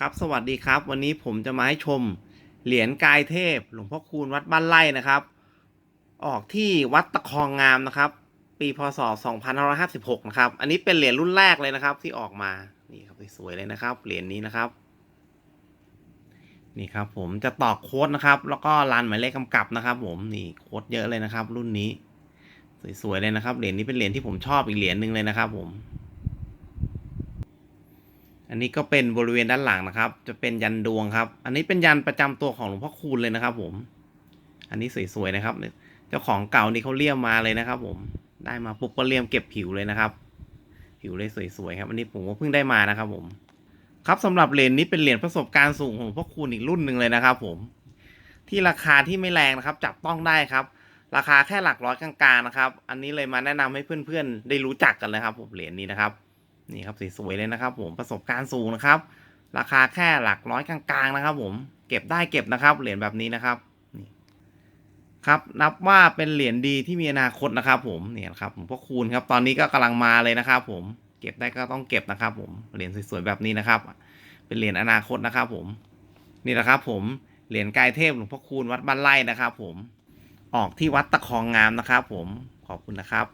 ครับสวัสดีครับ วันนี้ผมจะมาให้ชมเหรียญกายเทพ หลวงพ่อคูณวัดบ้านไร่นะครับ ออกที่วัดตะคองงามนะครับ ปีพศ 2556 นะครับ อันนี้เป็นเหรียญรุ่นแรกเลยนะครับ ที่ออกมานี่ครับสวยๆเลยนะครับ เหรียญนี้นะครับ นี่ครับผมจะตอกโค้ดนะครับ แล้วก็รันหมายเลขกำกับนะครับ ผมนี่โค้ดเยอะเลยนะครับ รุ่นนี้ สวยๆเลยนะครับเหรียญนี้เป็นเหรียญที่ผมชอบอีกเหรียญหนึ่งเลยนะครับ ผม อันนี้ก็เป็นบริเวณด้านหลังนะครับ จะเป็นยันดวงครับ อันนี้เป็นยันประจำตัวของหลวงพ่อคูณเลยนะครับ ผม อันนี้สวยๆนะครับ เจ้าของเก่านี่เขาเลี่ยมมาเลยนะครับ ผม ได้มาปุ๊บก็เลี่ยมเก็บผิวเลยนะครับ ผิวเลยสวยๆครับ อันนี้ผมก็เพิ่งได้มานะครับ ผม ครับสำหรับเหรียญนี้เป็นเหรียญประสบการณ์สูงของหลวงพ่อคูณอีกรุ่นหนึ่งเลยนะครับ ผม ที่ราคาที่ไม่แรงนะครับ จับต้องได้ครับ ราคาแค่หลักร้อยกลางๆนะครับ อันนี้เลยมาแนะนำให้เพื่อนๆ ได้รู้จักกันเลยครับ ผมเหรียญนี้นะครับ นี่ครับสวยๆเลยนะครับ ผมประสบการณ์สูงนะครับ ราคาแค่หลักร้อยกลางๆนะครับ ผมเก็บได้เก็บนะครับ เหรียญแบบนี้นะครับนี่ครับนับว่าเป็นเหรียญดีที่มีอนาคตนะครับ ผมเนี่ยครับผมพ่อคูณครับตอนนี้ก็กำลังมาเลยนะครับ ผมเก็บได้ก็ต้องเก็บนะครับ ผมเหรียญสวยๆแบบนี้นะครับ เป็นเหรียญอนาคตนะครับ ผมนี่แหละครับ ผมเหรียญกายเทพหลวงพ่อคูณวัดบ้านไร่นะครับ ผมออกที่วัดตะคองงามนะครับ ผมขอบคุณนะครับ